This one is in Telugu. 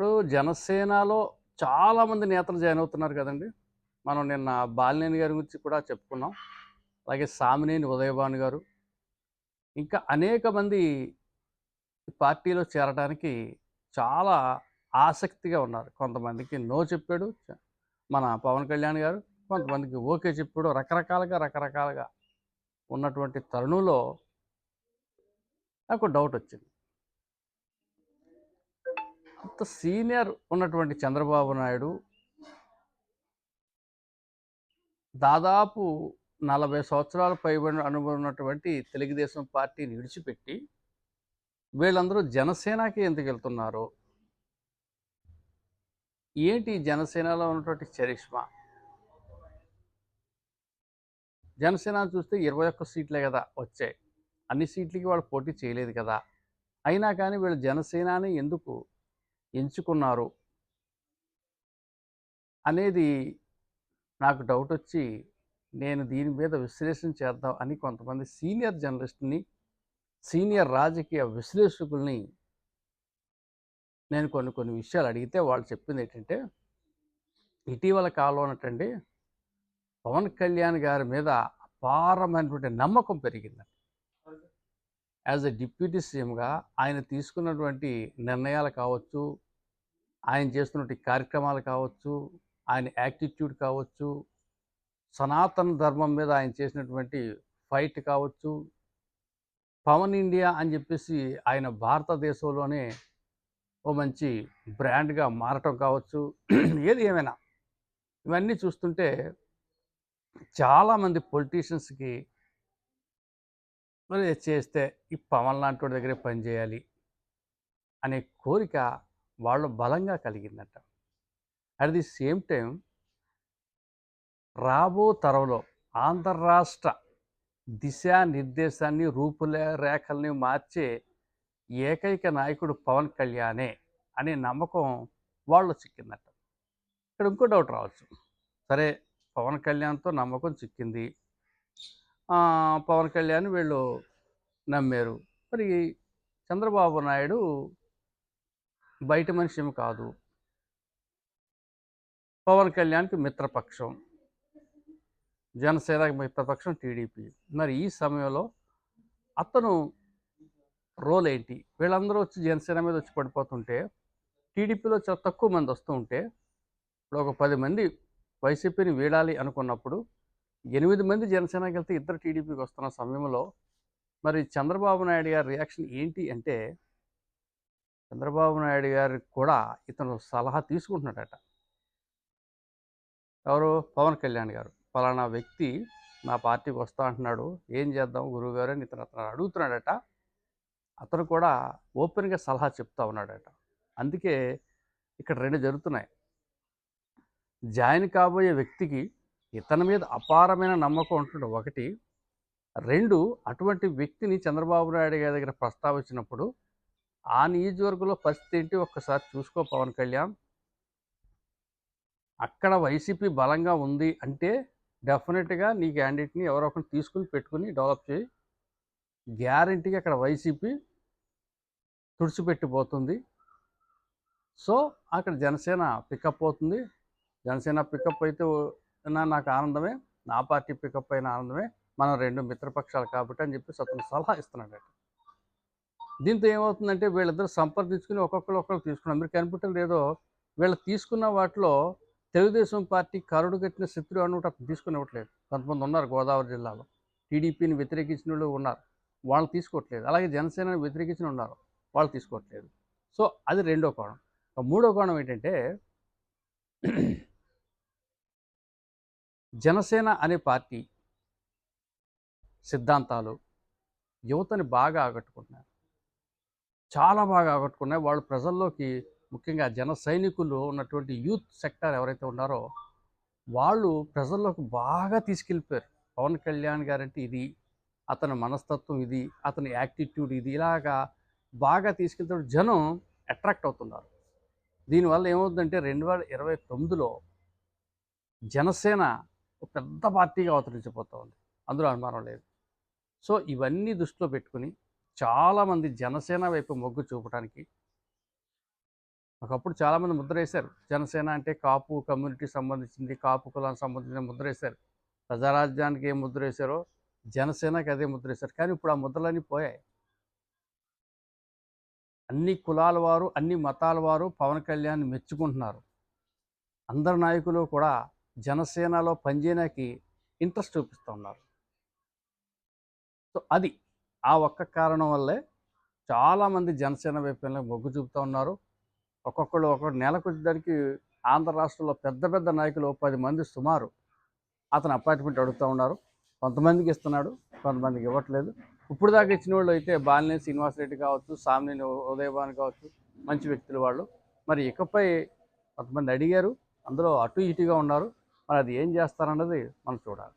ఇప్పుడు జనసేనలో చాలామంది నేతలు జాయిన్ అవుతున్నారు కదండి. మనం నిన్న బాలినేని గారి గురించి కూడా చెప్పుకున్నాం. అలాగే సామినేని ఉదయభాను గారు. ఇంకా అనేక మంది పార్టీలో చేరడానికి చాలా ఆసక్తిగా ఉన్నారు. కొంతమందికి నో చెప్పాడు. మన పవన్ కళ్యాణ్ గారు కొంతమందికి ఓకే చెప్పాడు. రకరకాలుగా రకరకాలుగా ఉన్నటువంటి తరుణంలో నాకు డౌట్ వచ్చింది. అంత సీనియర్ ఉన్నటువంటి చంద్రబాబు నాయుడు దాదాపు నలభై సంవత్సరాల పైబడిన అనుభవం ఉన్నటువంటి తెలుగుదేశం పార్టీని విడిచిపెట్టి వీళ్ళందరూ జనసేనకి ఎందుకు వెళ్తున్నారు? ఏంటి జనసేనలో ఉన్నటువంటి చరిష్మా? జనసేన చూస్తే ఇరవై ఒక్క సీట్లే కదా వచ్చాయి. అన్ని సీట్లకి వాళ్ళు పోటీ చేయలేదు కదా. అయినా కానీ వీళ్ళు జనసేనని ఎందుకు ఎంచుకున్నారు అనేది నాకు డౌట్ వచ్చి నేను దీని మీద విశ్లేషణ చేద్దాం అని కొంతమంది సీనియర్ జర్నలిస్ట్ని సీనియర్ రాజకీయ విశ్లేషకుల్ని నేను కొన్ని కొన్ని విషయాలు అడిగితే వాళ్ళు చెప్పింది ఏంటంటే ఇటీవల కాలంలోనటండి పవన్ కళ్యాణ్ గారి మీద అపారమైనటువంటి నమ్మకం పెరిగిందండి. యాజ్ ఎ డిప్యూటీ సీఎంగా ఆయన తీసుకున్నటువంటి నిర్ణయాలు కావచ్చు ఆయన చేస్తున్నటువంటి కార్యక్రమాలు కావచ్చు ఆయన యాటిట్యూడ్ కావచ్చు సనాతన ధర్మం మీద ఆయన చేసినటువంటి ఫైట్ కావచ్చు పవన్ ఇండియా అని చెప్పేసి ఆయన భారతదేశంలోనే ఓ మంచి బ్రాండ్గా మారటం కావచ్చు ఏది ఏమైనా. ఇవన్నీ చూస్తుంటే చాలామంది పొలిటీషియన్స్కి మరి చేస్తే ఈ పవన్ లాంటి వాడి దగ్గరే పనిచేయాలి అనే కోరిక వాళ్ళు బలంగా కలిగిందట. అట్ ది సేమ్ టైం రాబో తరంలో ఆంధ్ర రాష్ట్ర దిశానిర్దేశాన్ని రూపులే రేఖల్ని మార్చే ఏకైక నాయకుడు పవన్ కళ్యాణే అనే నమ్మకం వాళ్ళు చిక్కిందట. ఇక్కడ ఇంకో డౌట్ రావచ్చు. సరే పవన్ కళ్యాణ్తో నమ్మకం చిక్కింది. పవన్ కళ్యాణ్ వీళ్ళు నమ్మారు. మరి చంద్రబాబు నాయుడు బయట మనిషి కాదు. పవన్ కళ్యాణ్కి మిత్రపక్షం. జనసేనకి మిత్రపక్షం టీడీపీ. మరి ఈ సమయంలో అతను రోల్ ఏంటి? వీళ్ళందరూ వచ్చి జనసేన మీద వచ్చి పడిపోతుంటే టీడీపీలో చాలా తక్కువ మంది వస్తూ ఉంటే ఇప్పుడు ఒక పది మంది వైసీపీని వీడాలి అనుకున్నప్పుడు ఎనిమిది మంది జనసేనకి వెళ్తే ఇద్దరు టీడీపీకి వస్తున్న సమయంలో మరి చంద్రబాబు నాయుడు గారి రియాక్షన్ ఏంటి అంటే చంద్రబాబు నాయుడు గారికి కూడా ఇతను సలహా తీసుకుంటున్నాడట. ఎవరు? పవన్ కళ్యాణ్ గారు. ఫలానా వ్యక్తి నా పార్టీకి వస్తా అంటున్నాడు. ఏం చేద్దాం గురువు గారు? అని ఇతను అతను అడుగుతున్నాడట. అతను కూడా ఓపెన్గా సలహా చెప్తా ఉన్నాడట. అందుకే ఇక్కడ రెండు జరుగుతున్నాయి. జాయిన్ కాబోయే వ్యక్తికి ఇతని మీద అపారమైన నమ్మకం ఉంటుండే. ఒకటి రెండు అటువంటి వ్యక్తిని చంద్రబాబు నాయుడు గారి దగ్గర ప్రస్తావించినప్పుడు ఆ నియోజకవర్గంలో పరిస్థితి ఏంటి? ఒక్కసారి చూసుకో పవన్ కళ్యాణ్. అక్కడ వైసీపీ బలంగా ఉంది అంటే డెఫినెట్గా నీ క్యాండిడేట్ని ఎవరో ఒకరిని తీసుకుని పెట్టుకుని డెవలప్ చేయి. గ్యారంటీగా అక్కడ వైసీపీ తుడిచిపెట్టిపోతుంది. సో అక్కడ జనసేన పికప్ అవుతుంది. జనసేన పికప్ అయితే నాకు ఆనందమే నా పార్టీ పికప్ అయిన ఆనందమే మనం రెండు మిత్రపక్షాలు కాబట్టి అని చెప్పి అతను సలహా ఇస్తున్నాడట దీంతో ఏమవుతుందంటే వీళ్ళిద్దరు సంప్రదించుకుని ఒక్కొక్కరు ఒక్కరు తీసుకున్నారు. మీరు కనిపించడం లేదో వీళ్ళు తీసుకున్న వాటిలో తెలుగుదేశం పార్టీ కరుడు కట్టిన శత్రువు అని అతను తీసుకునివ్వట్లేదు. కొంతమంది ఉన్నారు గోదావరి జిల్లాలో. టీడీపీని వ్యతిరేకించిన వాళ్ళు ఉన్నారు. వాళ్ళు తీసుకోవట్లేదు. అలాగే జనసేనని వ్యతిరేకించిన ఉన్నారు. వాళ్ళు తీసుకోవట్లేదు. సో అది రెండో కోణం. మూడో కోణం ఏంటంటే జనసేన అనే పార్టీ సిద్ధాంతాలు యువతని బాగా ఆకట్టుకుంటున్నారు చాలా బాగా ఆకట్టుకున్నాయి. వాళ్ళు ప్రజల్లోకి ముఖ్యంగా జన సైనికులు ఉన్నటువంటి యూత్ సెక్టర్ ఎవరైతే ఉన్నారో వాళ్ళు ప్రజల్లోకి బాగా తీసుకెళ్ళిపోయారు. పవన్ కళ్యాణ్ గారంటే ఇది అతని మనస్తత్వం ఇది అతని యాటిట్యూడ్ ఇది ఇలాగా బాగా తీసుకెళ్తే జనం అట్రాక్ట్ అవుతున్నారు. దీనివల్ల ఏమవుతుందంటే రెండు వేల ఇరవై తొమ్మిదిలో జనసేన పెద్ద పార్టీగా అవతరించిపోతూ ఉంది అందులో అనుమానం లేదు. సో ఇవన్నీ దృష్టిలో పెట్టుకుని చాలామంది జనసేన వైపు మొగ్గు చూపడానికి ఒకప్పుడు చాలామంది ముద్ర వేశారు. జనసేన అంటే కాపు కమ్యూనిటీ సంబంధించింది కాపు కులానికి సంబంధించిన ముద్ర వేశారు. ప్రజారాజ్యానికి ఏం ముద్ర వేశారో జనసేనకి అదే ముద్ర వేశారు. కానీ ఇప్పుడు ఆ ముద్రలన్నీ పోయాయి. అన్ని కులాల వారు అన్ని మతాల వారు పవన్ కళ్యాణ్ మెచ్చుకుంటున్నారు. అందరు నాయకులు కూడా జనసేనలో పనిచేయడానికి ఇంట్రెస్ట్ చూపిస్తూ ఉన్నారు. సో అది ఆ ఒక్క కారణం వల్లే చాలామంది జనసేన వైపు మొగ్గు చూపుతూ ఉన్నారు. ఒక్కొక్కళ్ళు ఒక్కొక్క నెలకొచ్చేదానికి ఆంధ్ర రాష్ట్రంలో పెద్ద పెద్ద నాయకులు పది మంది సుమారు అతను అపాయింట్మెంట్ అడుగుతూ ఉన్నారు. కొంతమందికి ఇస్తున్నాడు కొంతమందికి ఇవ్వట్లేదు. ఇప్పుడు దాకా ఇచ్చిన వాళ్ళు అయితే బాలినేని శ్రీనివాసరెడ్డి కావచ్చు సామినేని ఉదయభాన్ కావచ్చు మంచి వ్యక్తులు వాళ్ళు. మరి ఇకపై కొంతమంది అడిగారు అందులో అటు ఇటుగా ఉన్నారు. మరి అది ఏం చేస్తారన్నది మనం చూడాలి.